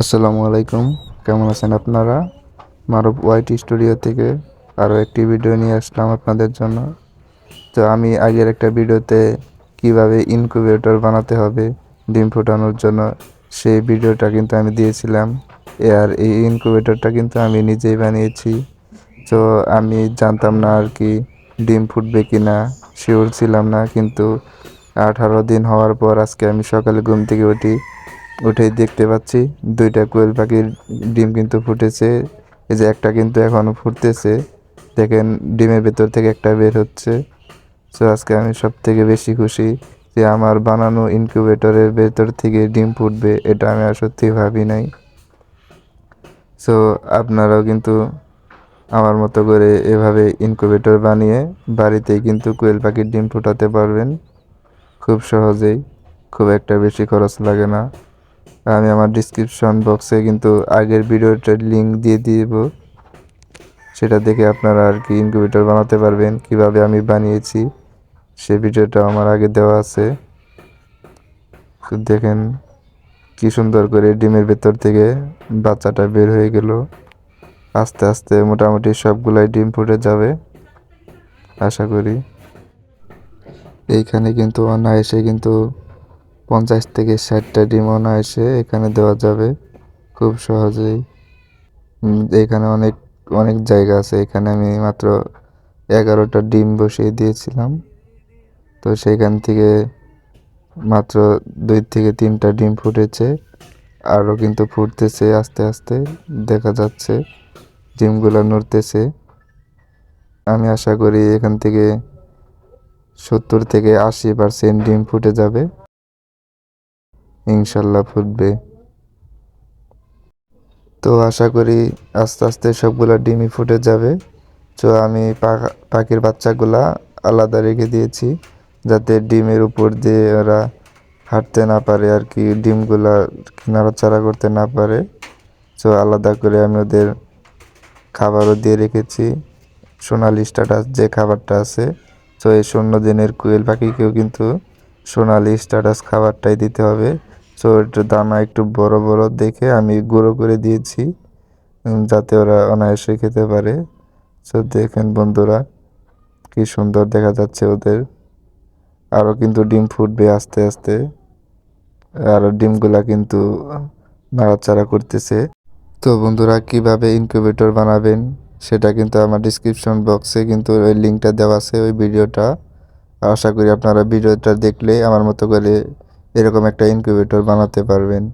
আসসালামু আলাইকুম। কেমন আছেন আপনারা? মারুফ ওয়াইটি স্টুডিও থেকে আরও একটি ভিডিও নিয়ে আসলাম আপনাদের জন্য। তো আমি আগের একটা ভিডিওতে কীভাবে ইনকিউবেটর বানাতে হবে, ডিম ফোটানোর জন্য, সেই ভিডিওটা কিন্তু আমি দিয়েছিলাম। আর এই ইনকিউবেটরটা কিন্তু আমি নিজেই বানিয়েছি। তো আমি জানতাম না আর কি ডিম ফুটবে কি না শিওর ছিলাম না। কিন্তু আঠারো দিন হওয়ার পর আজকে আমি সকালে ঘুম থেকে উঠি উঠেই দেখতে পাচ্ছি, দুইটা কোয়েল পাখির ডিম কিন্তু ফুটেছে। এই যে একটা কিন্তু এখনও ফুটতেছে। দেখেন, ডিমের ভেতর থেকে একটা বের হচ্ছে। তো আজকে আমি সব থেকে বেশি খুশি যে আমার বানানো ইনকিউবেটরের ভেতর থেকে ডিম ফুটবে, এটা আমি আর সত্যি ভাবি নাই। সো আপনারাও কিন্তু আমার মতো করে এভাবে ইনকিউবেটর বানিয়ে বাড়িতেই কিন্তু কোয়েল পাখির ডিম ফুটাতে পারবেন। খুব সহজেই, খুব একটা বেশি খরচ লাগে না। আমি আমার ডিসক্রিপশন বক্সে কিন্তু আগের ভিডিওটার লিঙ্ক দিয়ে দিব। সেটা দেখে আপনারা আর কি ইনকিউবেটর বানাতে পারবেন, কীভাবে আমি বানিয়েছি। সে ভিডিওটা আমার আগে দেওয়া আছে। দেখেন কি সুন্দর করে ডিমের ভেতর থেকে বাচ্চাটা বের হয়ে গেল। আস্তে আস্তে মোটামুটি সবগুলাই ডিম ফুটে যাবে, আশা করি। এইখানে কিন্তু অনায়াসে কিন্তু পঞ্চাশ থেকে ষাটটা ডিম অনায়াসে এখানে দেওয়া যাবে খুব সহজেই। এখানে অনেক অনেক জায়গা আছে, এখানে আমি মাত্র এগারোটা ডিম বসিয়ে দিয়েছিলাম। তো সেইখান থেকে মাত্র দুই থেকে তিনটা ডিম ফুটেছে, আরও কিন্তু ফুটতেছে আস্তে আস্তে, দেখা যাচ্ছে ডিমগুলো নড়তেছে। আমি আশা করি এখান থেকে সত্তর থেকে আশি পার্সেন্ট ডিম ফুটে যাবে। ইনশাল্লাহ ফুটবে। তো আশা করি আস্তে আস্তে সবগুলা ডিমই ফুটে যাবে। তো আমি পাখা- পাখির বাচ্চাগুলা আলাদা রেখে দিয়েছি, যাতে ডিমের উপর দিয়ে ওরা হাঁটতে না পারে আর কি, ডিমগুলা নাড়াচাড়া করতে না পারে। তো আলাদা করে আমি ওদের খাবারও দিয়ে রেখেছি, সোনালি স্ট্যাটাস যে খাবারটা আছে। তো এই শূন্য দিনের কুয়েল পাখিকেও কিন্তু সোনালি স্ট্যাটাস খাবারটাই দিতে হবে। তো একটু দানা একটু বড় বড় দেখে আমি গুঁড়ো করে দিয়েছি যাতে ওরা অনায়াসে খেতে পারে। তো দেখেন বন্ধুরা, কি সুন্দর দেখা যাচ্ছে ওদের। আরও কিন্তু ডিম ফুটবে আস্তে আস্তে। আর ডিমগুলা কিন্তু নাড়াচাড়া করতেছে। তো বন্ধুরা, কীভাবে ইনকিউবেটর বানাবেন সেটা কিন্তু আমার ডিসক্রিপশন বক্সে কিন্তু ওই লিঙ্কটা দেওয়া আছে ওই ভিডিওটা। আশা করি আপনারা ভিডিওটা দেখলে আমার মতো করে এরকম একটা ইনকিউবেটর বানাতে পারবেন।